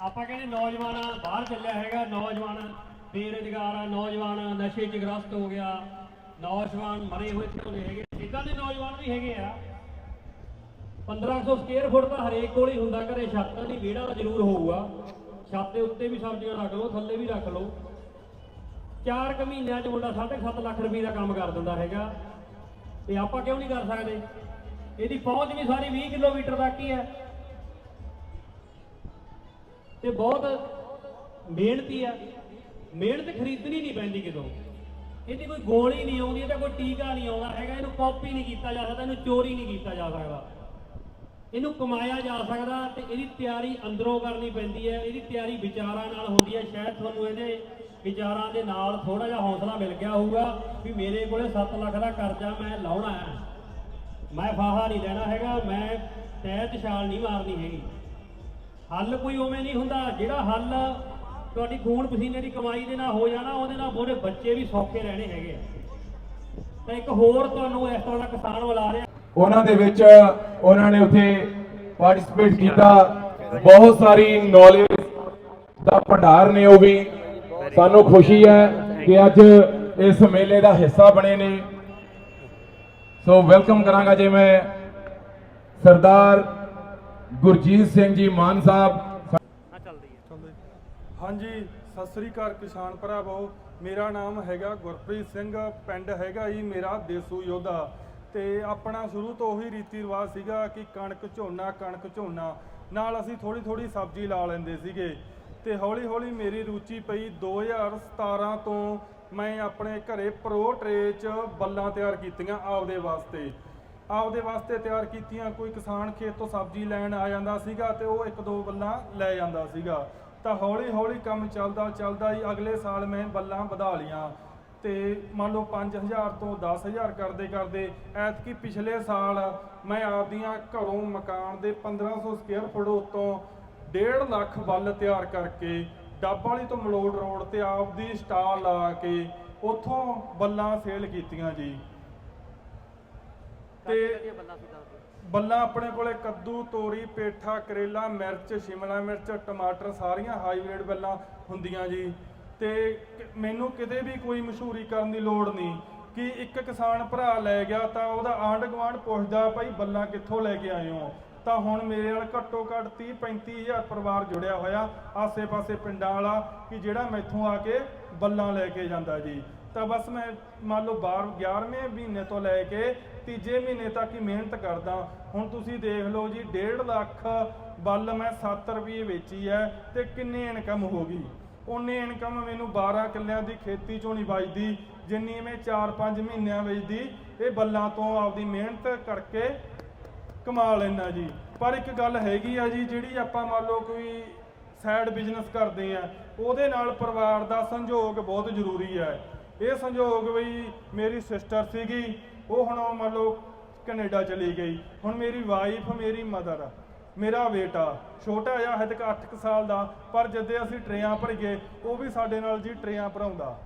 ਆਪਾਂ ਕਹਿੰਦੇ ਨੌਜਵਾਨ ਬਾਹਰ ਚੱਲਿਆ ਹੈਗਾ, ਨੌਜਵਾਨ ਬੇਰੁਜ਼ਗਾਰ ਆ, ਨੌਜਵਾਨ ਨਸ਼ੇ 'ਚ ਗ੍ਰਸਤ ਹੋ ਗਿਆ, ਨੌਜਵਾਨ ਮਰੇ ਹੋਏ ਕਿਉਂ ਹੈਗੇ। ਇਦਾਂ ਦੇ ਨੌਜਵਾਨ ਵੀ ਹੈਗੇ ਆ। 1500 ਸਕੁਅਰ ਫੁੱਟ ਤਾਂ ਹਰੇਕ ਕੋਲ ਹੀ ਹੁੰਦਾ, ਘਰੇ ਛੱਤਾਂ ਦੀ ਵਿਹੜਾ ਜ਼ਰੂਰ ਹੋਊਗਾ। ਛੱਤ ਦੇ ਉੱਤੇ ਵੀ ਸਬਜ਼ੀਆਂ ਰੱਖ ਲਓ, ਥੱਲੇ ਵੀ ਰੱਖ ਲਓ। ਚਾਰ ਕੁ ਮਹੀਨਿਆਂ 'ਚ ਮੁੰਡਾ 7.5 ਲੱਖ ਰੁਪਏ ਦਾ ਕੰਮ ਕਰ ਦਿੰਦਾ ਹੈਗਾ। ਤੇ ਆਪਾਂ ਕਿਉਂ ਨਹੀਂ ਕਰ ਸਕਦੇ? ਇਹਦੀ ਪਹੁੰਚ ਵੀ ਸਾਰੀ 20 ਕਿਲੋਮੀਟਰ ਤੱਕ ਹੀ ਹੈ। ਤੇ ਬਹੁਤ ਮਿਹਨਤੀ ਆ। ਮਿਹਨਤ ਖਰੀਦਣੀ ਨਹੀਂ ਪੈਂਦੀ ਕਿਤੋਂ। ਇਹਦੀ ਕੋਈ ਗੋਲੀ ਨਹੀਂ ਆਉਂਦੀ, ਇਹਦਾ ਕੋਈ ਟੀਕਾ ਨਹੀਂ ਆਉਂਦਾ ਹੈਗਾ। ਇਹਨੂੰ ਕਾਪੀ ਨਹੀਂ ਕੀਤਾ ਜਾ ਸਕਦਾ, ਇਹਨੂੰ ਚੋਰੀ ਨਹੀਂ ਕੀਤਾ ਜਾ ਸਕਦਾ। ਇਹਨੂੰ ਕਮਾਇਆ ਜਾ ਸਕਦਾ ਤੇ ਇਹਦੀ ਤਿਆਰੀ ਅੰਦਰੋਂ ਕਰਨੀ ਪੈਂਦੀ ਹੈ। ਇਹਦੀ ਤਿਆਰੀ ਵਿਚਾਰਾਂ ਨਾਲ ਹੁੰਦੀ ਹੈ। ਸ਼ਾਇਦ ਤੁਹਾਨੂੰ ਇਹਦੇ ਵਿਚਾਰਾਂ ਦੇ ਨਾਲ ਥੋੜਾ ਜਿਹਾ ਹੌਸਲਾ ਮਿਲ ਗਿਆ ਹੋਊਗਾ ਵੀ ਮੇਰੇ ਕੋਲੇ 7 ਲੱਖ ਦਾ ਕਰਜ਼ਾ ਮੈਂ ਲਾਉਣਾ ਹੈ। ਮੈਂ ਫਾਹਾ ਨਹੀਂ ਲੈਣਾ ਹੈਗਾ। ਮੈਂ ਤੈਤ ਛਾਲ ਨਹੀਂ ਮਾਰਨੀ ਹੈਗੀ। ਹੱਲ ਕੋਈ ਉਵੇਂ ਨਹੀਂ ਹੁੰਦਾ। ਜਿਹੜਾ ਹੱਲ ਤੁਹਾਡੀ ਖੂਨ ਪਸੀਨੇ ਦੀ ਕਮਾਈ ਦੇ ਨਾਲ ਹੋ ਜਾਣਾ, ਉਹਦੇ ਨਾਲ ਬੋਰੇ ਬੱਚੇ ਵੀ ਸੌਖੇ ਰਹਿਣੇ ਹੈਗੇ ਆ। ਤਾਂ ਇੱਕ ਹੋਰ ਤੁਹਾਨੂੰ ਇਸ ਤਰ੍ਹਾਂ ਦਾ ਕਿਸਾਨ ਬੁਲਾ ਰਿਹਾ। ਉਹਨਾਂ ਦੇ ਵਿੱਚ ਉਹਨਾਂ ਨੇ ਉੱਥੇ ਪਾਰਟਿਸਿਪੇਟ ਕੀਤਾ। ਬਹੁਤ ਸਾਰੀ ਨੌਲੇਜ ਦਾ ਭੰਡਾਰ ਨੇ ਉਹ ਵੀ। ਸਾਨੂੰ ਖੁਸ਼ੀ ਹੈ ਕਿ ਅੱਜ ਇਸ ਮੇਲੇ ਦਾ ਹਿੱਸਾ ਬਣੇ ਨੇ। ਸੋ ਵੈਲਕਮ ਕਰਾਂਗਾ ਜੇ ਮੈਂ ਸਰਦਾਰ ਗੁਰਜੀਤ ਸਿੰਘ ਜੀ ਮਾਨ ਸਾਹਿਬ ਹਾਂਜੀ ਸਤਿ ਸ੍ਰੀ ਅਕਾਲ ਕਿਸਾਨ ਭਰਾਵੋ। ਮੇਰਾ ਨਾਮ ਹੈਗਾ ਗੁਰਪ੍ਰੀਤ ਸਿੰਘ ਪਿੰਡ ਹੈਗਾ ਜੀ ਮੇਰਾ ਦੇਸੂ ਯੋਧਾ। ਤੇ ਆਪਣਾ ਸ਼ੁਰੂ ਤੋਂ ਉਹੀ ਰੀਤੀ ਰਿਵਾਜ ਸੀਗਾ ਕਿ ਕਣਕ ਝੋਨਾ ਕਣਕ ਝੋਨਾ। ਨਾਲ ਅਸੀਂ ਥੋੜੀ ਥੋੜੀ ਸਬਜ਼ੀ ਲਾ ਲੈਂਦੇ ਸੀਗੇ। ਤੇ ਹੌਲੀ ਹੌਲੀ ਮੇਰੀ ਰੁਚੀ ਪਈ 2017 ਤੋਂ ਮੈਂ ਆਪਣੇ ਘਰੇ ਪ੍ਰੋ ਟਰੇ 'ਚ ਬੱਲਾਂ ਤਿਆਰ ਕੀਤੀਆਂ ਆਪਦੇ ਵਾਸਤੇ। ਆਪਦੇ ਵਾਸਤੇ ਤਿਆਰ ਕੀਤੀਆਂ, ਕੋਈ ਕਿਸਾਨ ਖੇਤ ਤੋਂ ਸਬਜ਼ੀ ਲੈਣ ਆ ਜਾਂਦਾ ਸੀਗਾ ਤੇ ਉਹ ਇੱਕ ਦੋ ਬੱਲਾਂ ਲੈ ਜਾਂਦਾ ਸੀਗਾ। ਤਾਂ ਹੌਲੀ ਹੌਲੀ ਕੰਮ ਚੱਲਦਾ ਚੱਲਦਾ ਹੀ ਅਗਲੇ ਸਾਲ ਮੈਂ ਬੱਲਾਂ ਵਧਾ ਲੀਆਂ ਤੇ ਮੰਨ ਲਓ 5000 ਤੋਂ 10000 ਕਰਦੇ ਕਰਦੇ ਐਤਕੀ ਪਿਛਲੇ ਸਾਲ ਮੈਂ ਆਪਦੀਆਂ ਘਰੋਂ ਮਕਾਨ ਦੇ 1500 ਸਕੁਅਰ ਫੁੱਟ ਉਤੋਂ 1.5 ਲੱਖ ਬੱਲ ਤਿਆਰ ਕਰਕੇ ਡੱਬ ਵਾਲੀ ਤੋਂ ਮਲੋੜ ਰੋਡ ਤੇ ਆਪਦੀ ਸਟਾਲ ਲਾ ਕੇ ਉਥੋਂ ਬੱਲਾਂ ਸੇਲ ਕੀਤੀਆਂ ਜੀ। ਤੇ ਬੱਲਾਂ ਆਪਣੇ ਕੋਲੇ ਕੱਦੂ ਤੋਰੀ ਪੇਠਾ ਕਰੇਲਾ ਮਿਰਚ ਸ਼ਿਮਲਾ ਮਿਰਚ ਟਮਾਟਰ ਸਾਰੀਆਂ ਹਾਈਬ੍ਰਿਡ ਬੱਲਾਂ ਹੁੰਦੀਆਂ ਜੀ। ਤੇ ਮੈਨੂੰ ਕਿਤੇ ਵੀ ਕੋਈ ਮਸ਼ਹੂਰੀ ਕਰਨ ਦੀ ਲੋੜ ਨਹੀਂ। ਕਿ ਇੱਕ ਕਿਸਾਨ ਭਰਾ ਲੈ ਗਿਆ ਤਾਂ ਉਹਦਾ ਆਂਢ ਗੁਆਂਢ ਪੁੱਛਦਾ ਭਾਈ ਬੱਲਾਂ ਕਿੱਥੋਂ ਲੈ ਕੇ ਆਏ ਹੋ? ਤਾਂ ਹੁਣ ਮੇਰੇ ਨਾਲ ਘੱਟੋ ਘੱਟ 30 35000 ਪਰਿਵਾਰ ਜੁੜਿਆ ਹੋਇਆ ਆਸੇ-ਪਾਸੇ ਪਿੰਡਾਂ ਵਾਲਾ ਕਿ ਜਿਹੜਾ ਮੈਥੋਂ ਆ ਕੇ ਬੱਲਾਂ ਲੈ ਕੇ ਜਾਂਦਾ ਜੀ। ਤਾਂ ਬਸ ਮੈਂ ਮੰਨ ਲਓ 12 11ਵੇਂ ਮਹੀਨੇ ਤੋਂ ਲੈ ਕੇ ਤੀਜੇ ਮਹੀਨੇ ਤੱਕ ਹੀ ਮਿਹਨਤ ਕਰਦਾ। ਹੁਣ ਤੁਸੀਂ ਦੇਖ ਲਓ ਜੀ 1.5 ਲੱਖ ਬੱਲ ਮੈਂ 7 ਰੁਪਏ ਵੇਚੀ ਹੈ ਤੇ ਕਿੰਨੀ ਇਨਕਮ ਹੋ ਗਈ। ਉਨੀ ਇਨਕਮ ਮੈਨੂੰ 12 ਕਿੱਲਿਆਂ ਦੀ ਖੇਤੀ ਚੋਂ ਨਹੀਂ ਬਚਦੀ ਜਿੰਨੀ ਮੈਂ 4-5 ਮਹੀਨਿਆਂ ਵੇਚਦੀ, ਇਹ ਬੱਲਾਂ ਤੋਂ ਆਪਦੀ ਮਿਹਨਤ ਕਰਕੇ ਕਮਾ ਲੈਣਾ ਜੀ। ਪਰ ਇੱਕ ਗੱਲ ਹੈਗੀ ਆ ਜੀ, ਜਿਹੜੀ ਆਪਾਂ ਮੰਨ ਲਓ ਕੋਈ ਸਾਈਡ ਬਿਜ਼ਨਸ ਕਰਦੇ ਆ, ਉਹਦੇ ਨਾਲ ਪਰਿਵਾਰ ਦਾ ਸੰਯੋਗ ਬਹੁਤ ਜ਼ਰੂਰੀ ਹੈ। ਇਹ ਸੰਯੋਗ ਵੀ ਮੇਰੀ ਸਿਸਟਰ ਸੀਗੀ, ਉਹ ਹੁਣ ਮੰਨ ਲਓ ਕੈਨੇਡਾ ਚਲੀ ਗਈ। ਹੁਣ ਮੇਰੀ ਵਾਈਫ ਮੇਰੀ ਮਦਰ ਮੇਰਾ ਬੇਟਾ, ਛੋਟਾ ਜਿਹਾ ਹੈ ਤੱਕ 8 ਸਾਲ ਦਾ, ਪਰ ਜਦੇ ਅਸੀਂ ਟਰੇਆਂ ਭਰੀਏ ਉਹ ਵੀ ਸਾਡੇ ਨਾਲ ਜੀ ਟਰੇਆਂ ਭਰਾਉਂਦਾ।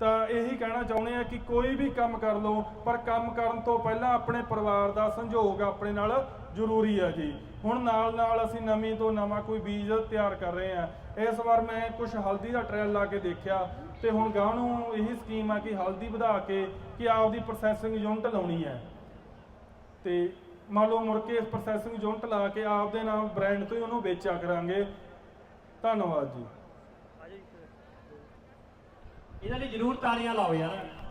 ਤਾਂ ਇਹੀ ਕਹਿਣਾ ਚਾਹੁੰਦੇ ਆ ਕਿ ਕੋਈ ਵੀ ਕੰਮ ਕਰ ਲਓ, ਪਰ ਕੰਮ ਕਰਨ ਤੋਂ ਪਹਿਲਾਂ ਆਪਣੇ ਪਰਿਵਾਰ ਦਾ ਸੰਯੋਗ ਆਪਣੇ ਨਾਲ ਜ਼ਰੂਰੀ ਆ ਜੀ। ਹੁਣ ਨਾਲ ਨਾਲ ਅਸੀਂ ਨਵੀਂ ਤੋਂ ਨਵਾਂ ਕੋਈ ਬੀਜ ਤਿਆਰ ਕਰ ਰਹੇ ਹਾਂ। ਇਸ ਵਾਰ ਮੈਂ ਕੁਝ ਹਲਦੀ ਦਾ ਟ੍ਰਾਇਲ ਲਾ ਕੇ ਦੇਖਿਆ ਤੇ ਹੁਣ ਗਾਂ ਨੂੰ ਇਹੀ ਸਕੀਮ ਆ ਕਿ ਹਲਦੀ ਵਧਾ ਕੇ ਕਿ ਆਪਦੀ ਪ੍ਰੋਸੈਸਿੰਗ ਯੂਨਿਟ ਲਾਉਣੀ ਹੈ। ਤੇ ਮੰਨ ਲਓ ਮੁੜ ਕੇ ਇਸ ਪ੍ਰੋਸੈਸਿੰਗ ਯੂਨਿਟ ਲਾ ਕੇ ਆਪਦੇ ਨਾਮ ਬ੍ਰਾਂਡ ਤੋਂ ਹੀ ਉਹਨੂੰ ਵੇਚਿਆ ਕਰਾਂਗੇ। ਧੰਨਵਾਦ ਜੀ। ਇਹਨਾਂ ਲਈ ਜ਼ਰੂਰ ਤਾਲੀਆਂ ਲਾਓ ਯਾਰ।